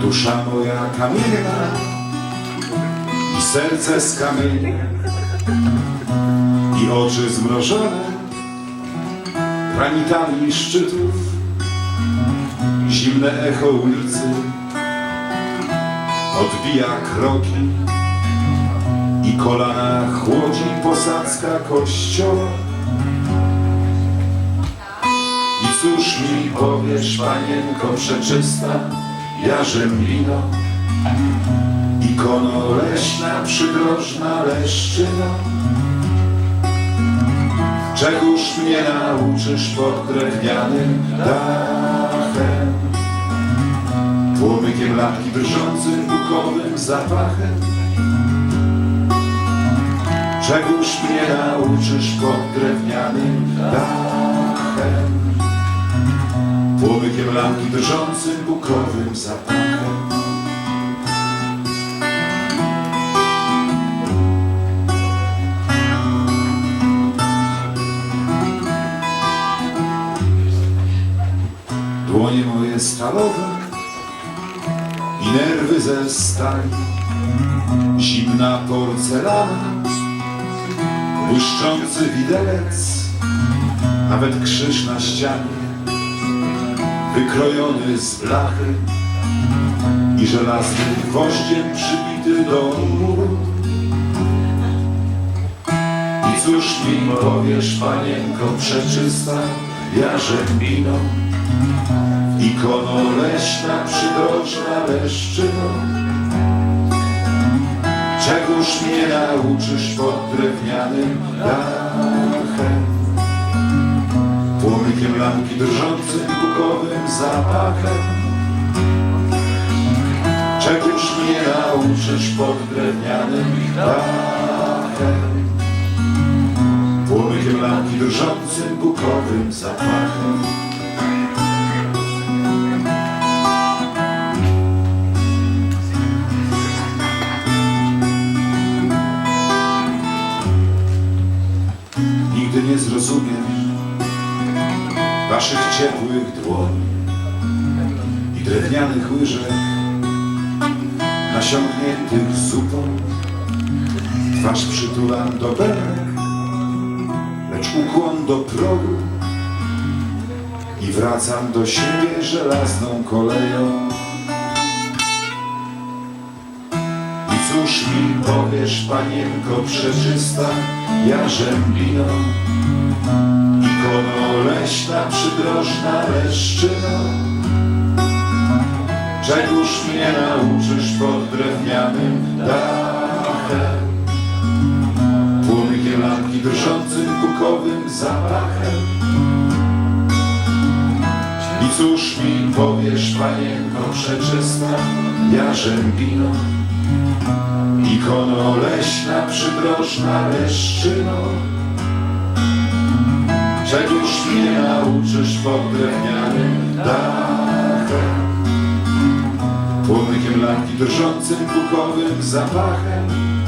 Dusza moja kamienna i serce z kamienia i oczy zmrożone granitami szczytów, zimne echo ulicy odbija kroki i kolana chłodzi posadzka kościoła. I cóż mi powiesz, panienko przeczysta, jarzębino, ikono leśna, przydrożna leszczyna. Czegoż mnie nauczysz pod drewnianym dachem, płomykiem lampki drżącym bukowym zapachem. Czegoż mnie nauczysz pod drewnianym dachem, płomykiem lampki drżącym bukowym zapachem. Dłonie moje stalowe i nerwy ze stali, zimna porcelana, błyszczący widelec, nawet krzyż na ścianie, wykrojony z blachy i żelaznym gwoździem przybity do muru. I cóż mi powiesz, panienko przeczysta, jarzębino, ikono leśna, przydrożna leszczyno. Czegoż mnie nauczysz pod drewnianym dachem, płomykiem lampki drżącym bukowym zapachem. Czegoż mnie nauczysz pod drewnianym dachem, płomykiem lampki drżącym bukowym zapachem. Nigdy nie zrozumiesz waszych ciepłych dłoni i drewnianych łyżek nasiągniętych zupą. Twarz przytulam do belek, lecz ukłon do progu i wracam do siebie żelazną koleją. Powiesz, panienko przeczysta, jarzębino, ikono leśna, przydrożna leszczyno. Czegoż mnie nauczysz pod drewnianym dachem, płomykiem lampki drżącym bukowym zapachem. I cóż mi powiesz, panienko przeczysta, jarzębino, ikono leśna, przydrożna leszczyno. Czegoż mnie nauczysz pod drewnianym dachem, płomykiem lampki drżącym bukowym zapachem.